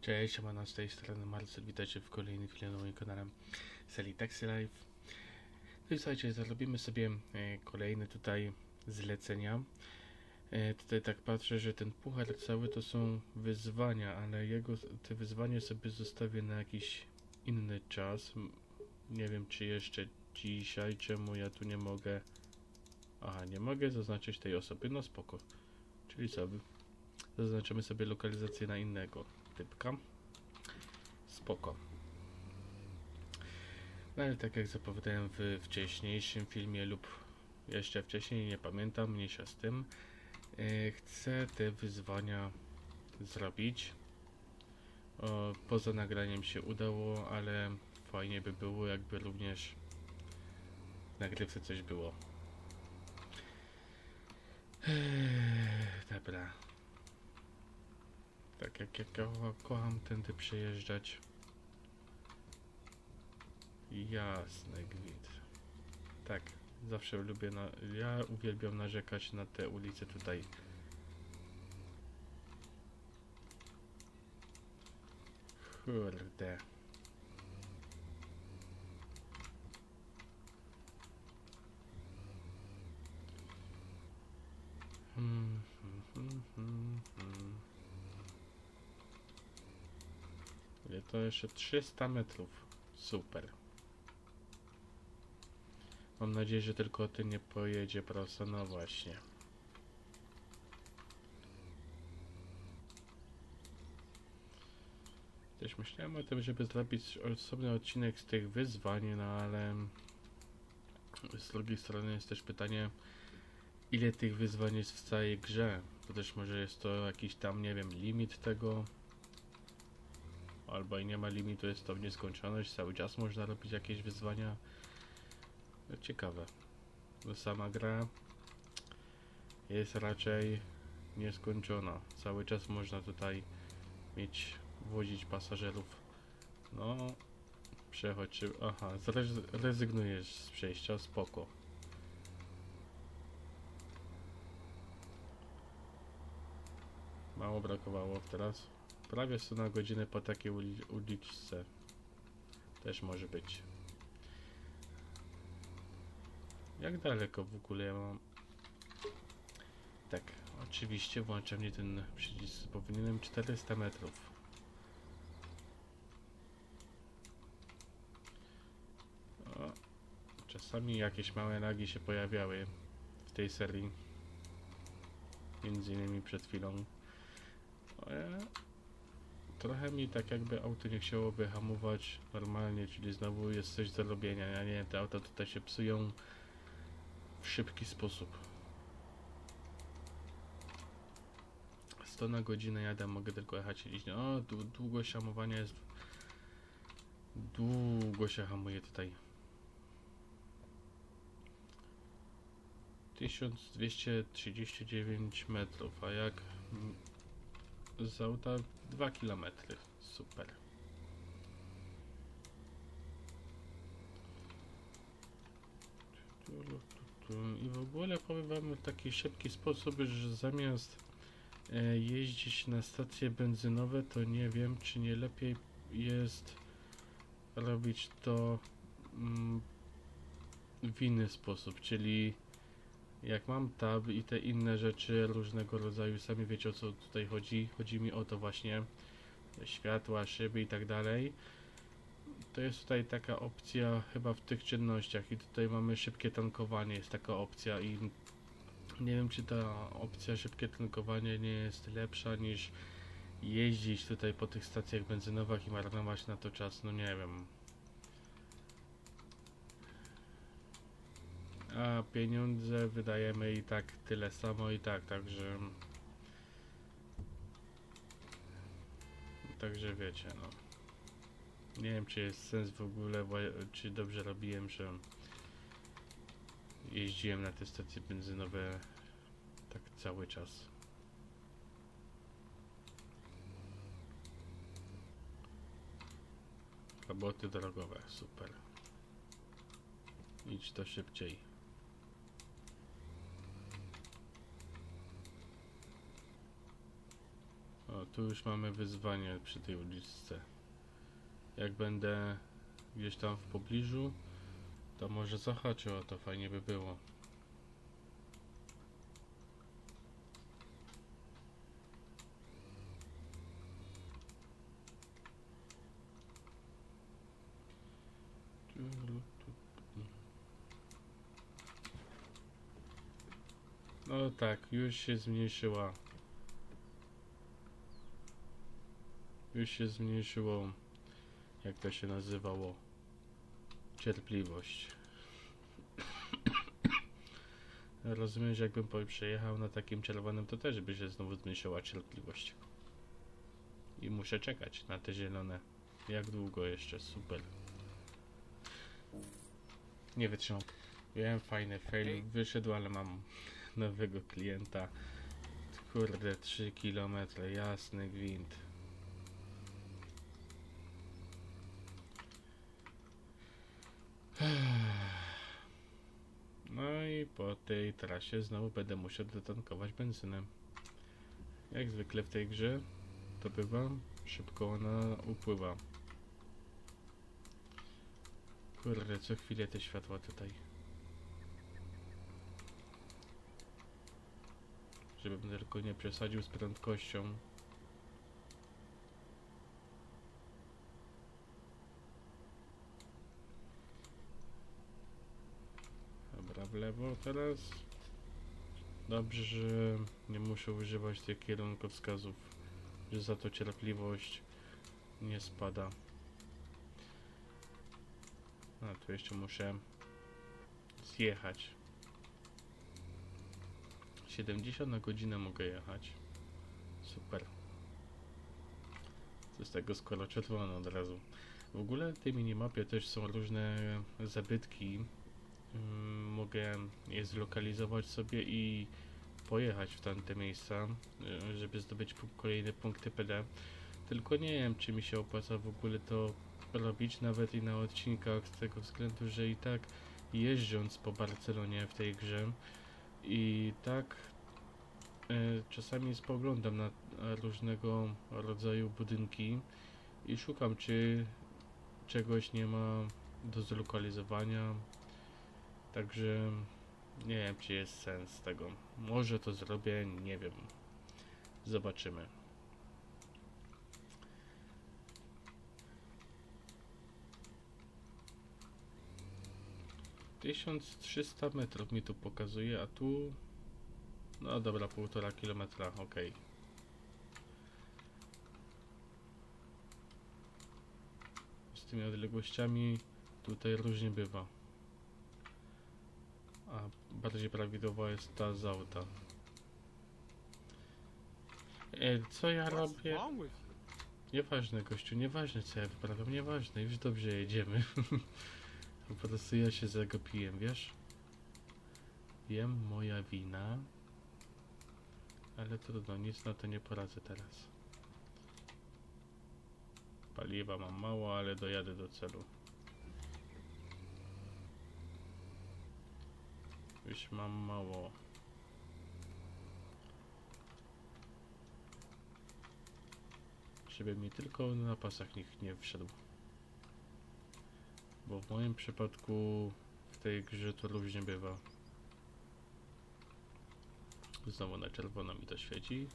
Cześć, siemano, z tej strony Marcel, witajcie w kolejnym filmie na moim kanale serii Taxi Life. No i słuchajcie, zrobimy sobie e, kolejne tutaj zlecenia. E, tutaj tak patrzę, że ten puchar cały to są wyzwania, ale jego, te wyzwania sobie zostawię na jakiś inny czas. Nie wiem, czy jeszcze dzisiaj, czemu ja tu nie mogę... Aha, nie mogę zaznaczyć tej osoby, no spoko. Czyli co, zaznaczymy sobie lokalizację na innego typka. Spoko. No ale tak jak zapowiadałem w wcześniejszym filmie lub jeszcze wcześniej, nie pamiętam, mniejsza z tym, e, chcę te wyzwania zrobić. O, poza nagraniem się udało, ale fajnie by było, jakby również w nagrywce coś było. Dobra. Tak jak ja ko kocham tędy przejeżdżać. Jasny gwint. Tak, zawsze lubię na... Ja uwielbiam narzekać na te ulice tutaj. Kurde. Hmm, hmm, hmm, hmm, hmm. To jeszcze 300 metrów. Super. Mam nadzieję, że tylko ty nie pojedzie prosto. No właśnie. Też myślałem o tym, żeby zrobić osobny odcinek z tych wyzwań, no ale z drugiej strony jest też pytanie, ile tych wyzwań jest w całej grze. To też może jest to jakiś tam, nie wiem, limit tego. Albo i nie ma limitu, jest to w nieskończoność, cały czas można robić jakieś wyzwania. No, ciekawe. No, sama gra jest raczej nieskończona. Cały czas można tutaj mieć, wozić pasażerów. No, przechodź. Aha, zrez- rezygnujesz z przejścia, spoko. Mało brakowało teraz. Prawie 100 na godzinę po takiej uli uliczce. Też może być. Jak daleko w ogóle ja mam? Tak, oczywiście włącza mnie ten przycisk. Powinienem 400 metrów. O, czasami jakieś małe lagi się pojawiały w tej serii. Między innymi przed chwilą. Trochę mi tak jakby auto nie chciałoby hamować normalnie, czyli znowu jest coś do robienia. Ja nie te auta tutaj się psują w szybki sposób. 100 na godzinę jadę, mogę tylko jechać iść. O, dłu- długość hamowania jest... Długo się hamuje tutaj. 1239 metrów, a jak z auta 2 km. Super. I w ogóle powiem wam w taki szybki sposób, że zamiast e, jeździć na stacje benzynowe, to nie wiem, czy nie lepiej jest robić to mm, w inny sposób, czyli jak mam tab i te inne rzeczy różnego rodzaju, sami wiecie o co tutaj chodzi. Chodzi mi o to właśnie światła, szyby i tak dalej. To jest tutaj taka opcja chyba w tych czynnościach i tutaj mamy szybkie tankowanie, jest taka opcja i nie wiem czy ta opcja szybkie tankowanie nie jest lepsza niż jeździć tutaj po tych stacjach benzynowych i marnować na to czas, no nie wiem. A pieniądze wydajemy i tak tyle samo i tak, także... Także wiecie, no. Nie wiem, czy jest sens w ogóle, bo, czy dobrze robiłem, że jeździłem na te stacje benzynowe tak cały czas. Roboty drogowe, super. Idź to szybciej. Tu już mamy wyzwanie przy tej uliczce. Jak będę gdzieś tam w pobliżu, to może zahaczę o to, fajnie by było. No tak, już się zmniejszyła. Już się zmniejszyło, jak to się nazywało, cierpliwość. Rozumiem, że jakbym przejechał na takim czerwonym, to też by się znowu zmniejszyła cierpliwość. I muszę czekać na te zielone. Jak długo jeszcze? Super. Nie wytrzymam. Wiem, fajny fail wyszedł, ale mam nowego klienta. Kurde, 3 km, jasny gwint. No i po tej trasie znowu będę musiał dotankować benzynę. Jak zwykle w tej grze to bywa, szybko ona upływa. Kurde, co chwilę te światła tutaj. Żebym tylko nie przesadził z prędkością. Dobra, w lewo teraz. Dobrze, że nie muszę używać tych kierunkowskazów, że za to cierpliwość nie spada. A tu jeszcze muszę zjechać. 70 na godzinę mogę jechać. Super. Co z tego skoro czerwono od razu. W ogóle w tej minimapie też są różne zabytki. Mm, Mogę je zlokalizować sobie i pojechać w tamte miejsca, y, żeby zdobyć kolejne punkty PD. Tylko nie wiem, czy mi się opłaca w ogóle to robić, nawet i na odcinkach, z tego względu, że i tak jeżdżąc po Barcelonie w tej grze i tak e, czasami spoglądam na różnego rodzaju budynki i szukam, czy czegoś nie ma do zlokalizowania. Także nie wiem, czy jest sens tego. Może to zrobię, nie wiem. Zobaczymy. Tysiąc trzysta metrów mi tu pokazuje, a tu no dobra, półtora kilometra, okej. Z tymi odległościami tutaj różnie bywa. A bardziej prawidłowa jest ta z auta. E, co ja robię? Nieważne, gościu, nieważne co ja wyprawiam, nieważne, już dobrze jedziemy. po prostu ja się zagapiłem, wiesz? Wiem, moja wina. Ale trudno, nic na to nie poradzę teraz. Paliwa mam mało, ale dojadę do celu. Już mam mało. Żeby mi tylko na pasach nikt nie wszedł. Bo w moim przypadku w tej grze to różnie bywa. Znowu na czerwono mi to świeci.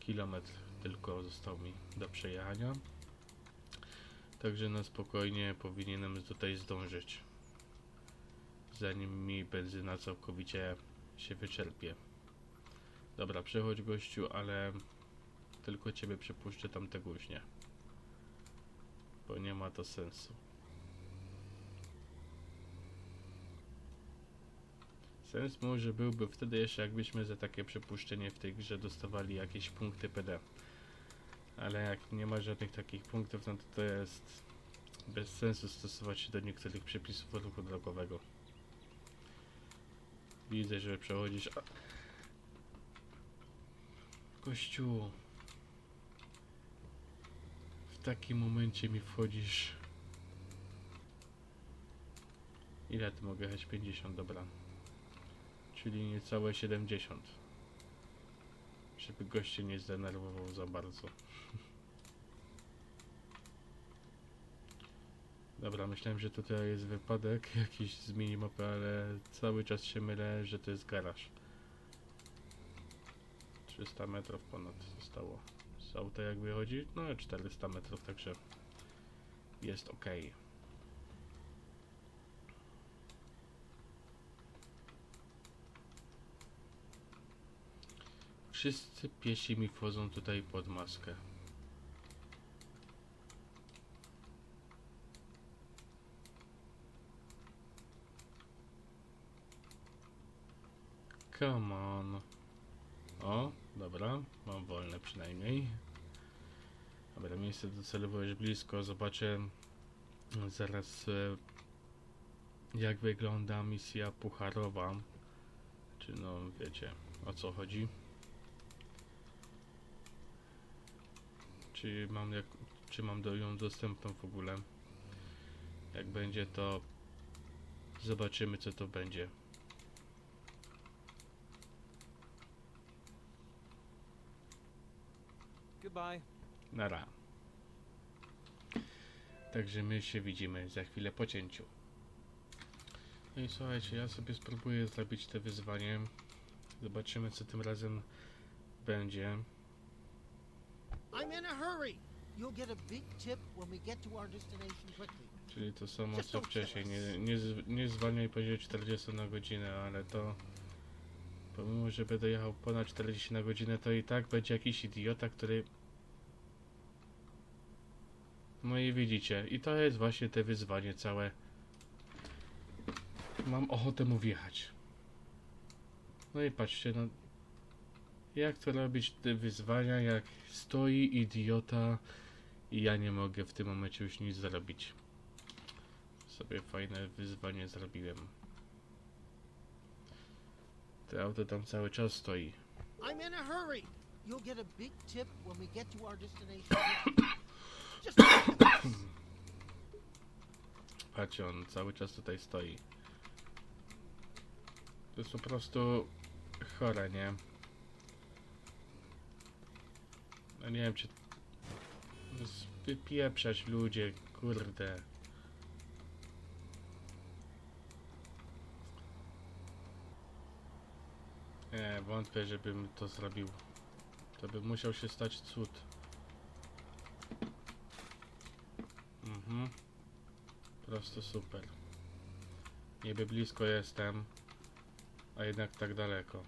Kilometr tylko został mi do przejechania. Także na spokojnie powinienem tutaj zdążyć. Zanim mi benzyna całkowicie się wyczerpie. Dobra, przechodź gościu, ale tylko ciebie przepuszczę tamtego już nie. Bo nie ma to sensu. Sens może byłby wtedy jeszcze jakbyśmy za takie przepuszczenie w tej grze dostawali jakieś punkty PD. Ale jak nie ma żadnych takich punktów, no to to jest bez sensu stosować się do niektórych przepisów ruchu drogowego. Widzę, że przechodzisz. Kościół. W takim momencie mi wchodzisz. Ile tu mogę jechać? 50, dobra. Czyli niecałe 70. Żeby goście nie zdenerwował za bardzo. Dobra, myślałem, że tutaj jest wypadek jakiś z minimapy, ale cały czas się mylę, że to jest garaż. 300 metrów ponad zostało z auta jak wychodzi, no 400 metrów, także jest ok. Wszyscy piesi mi wchodzą tutaj pod maskę. Come on. O, dobra, mam wolne przynajmniej. Dobra, miejsce docelowe już blisko. Zobaczę zaraz e, jak wygląda misja pucharowa. Czy no wiecie o co chodzi. Czy mam jak, czy mam do ją dostępną w ogóle. Jak będzie to zobaczymy co to będzie. Goodbye. Nara. Także my się widzimy za chwilę po cięciu. No i słuchajcie, ja sobie spróbuję zrobić te wyzwanie. Zobaczymy co tym razem będzie. I'm in a hurry. You'll get a big tip when we get to our destination quickly. Czyli to samo co wcześniej. Nie, nie, nie zwalniaj poniżej 40 na godzinę, ale to pomimo, że będę jechał ponad 40 na godzinę, to i tak będzie jakiś idiota, który no i widzicie, i to jest właśnie te wyzwanie całe. Mam ochotę mu wjechać. No i patrzcie, no jak to robić te wyzwania, jak stoi idiota i ja nie mogę w tym momencie już nic zrobić sobie fajne wyzwanie zrobiłem. To auto tam cały czas stoi. I'm in a hurry. You'll get a big tip when we get to our destination Patrzcie, on cały czas tutaj stoi. To jest po prostu chore, nie? No nie wiem, czy... Wypieprzać ludzie, kurde. Nie, wątpię, żebym to zrobił. To by musiał się stać cud. Prosto super. Niby blisko jestem, a jednak tak daleko.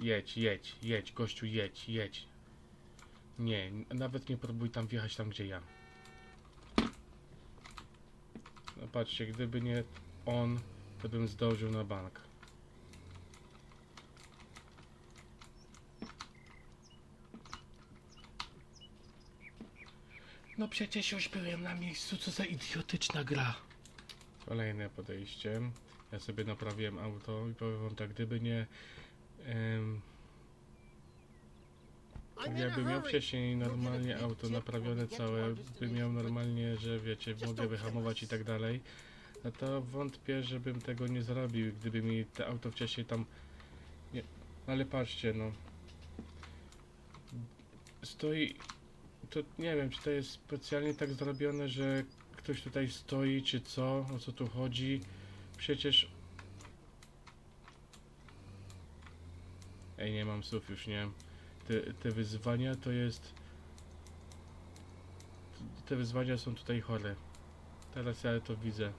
Jedź, jedź, jedź, gościu, jedź, jedź. Nie, nawet nie próbuj tam wjechać tam, gdzie ja. No patrzcie, gdyby nie on, to bym zdążył na bank. No przecież już byłem na miejscu, co za idiotyczna gra. Kolejne podejście. Ja sobie naprawiłem auto i powiem wam tak, gdyby nie... em, jakbym miał wcześniej normalnie auto naprawione całe, bym miał normalnie, że wiecie, mogę wyhamować i tak dalej, no to wątpię, żebym tego nie zrobił, gdyby mi to auto wcześniej tam... Nie, ale patrzcie, no. Stoi... To nie wiem, czy to jest specjalnie tak zrobione, że ktoś tutaj stoi, czy co, o co tu chodzi. Przecież... Ej, nie mam słów już, nie te, te wyzwania to jest. Te wyzwania są tutaj chore. Teraz ja to widzę.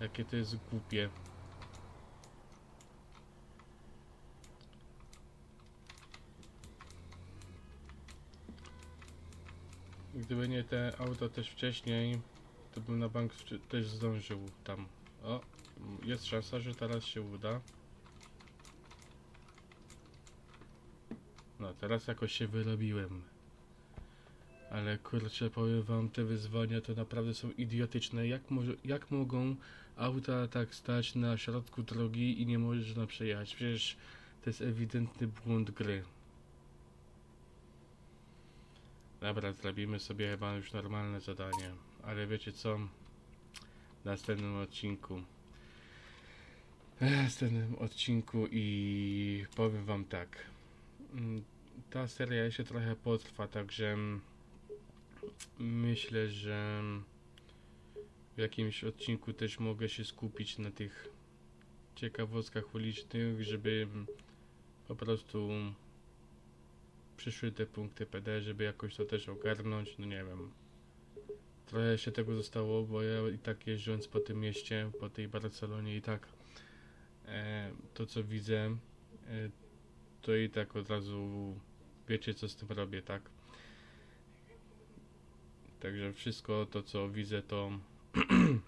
Jakie to jest głupie. Gdyby nie te auto też wcześniej, to bym na bank też zdążył tam. O, jest szansa, że teraz się uda. No, teraz jakoś się wyrobiłem. Ale kurczę, powiem wam, te wyzwania to naprawdę są idiotyczne. Jak, jak mogą auta tak stać na środku drogi i nie można przejechać? Przecież to jest ewidentny błąd gry. Dobra, zrobimy sobie chyba już normalne zadanie. Ale wiecie co? W następnym odcinku. W następnym odcinku i powiem wam tak. mm, ta seria jeszcze trochę potrwa, także myślę, że w jakimś odcinku też mogę się skupić na tych ciekawostkach ulicznych, żeby po prostu przyszły te punkty PD, żeby jakoś to też ogarnąć, no nie wiem. Trochę się tego zostało, bo ja i tak jeżdżąc po tym mieście, po tej Barcelonie i tak e, to co widzę, e, to i tak od razu wiecie co z tym robię, tak? Także wszystko to co widzę to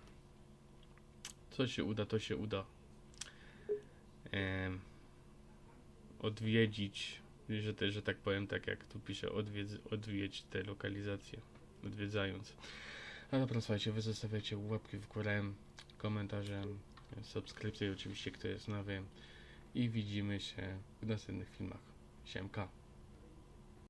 co się uda, to się uda. Em, odwiedzić, że, te, że tak powiem, tak jak tu pisze, odwiedz, odwiedź te lokalizacje, odwiedzając. A dobra, słuchajcie, wy zostawiacie łapki w górę, komentarze, subskrypcje oczywiście, kto jest nowy i widzimy się w następnych filmach. Siemka.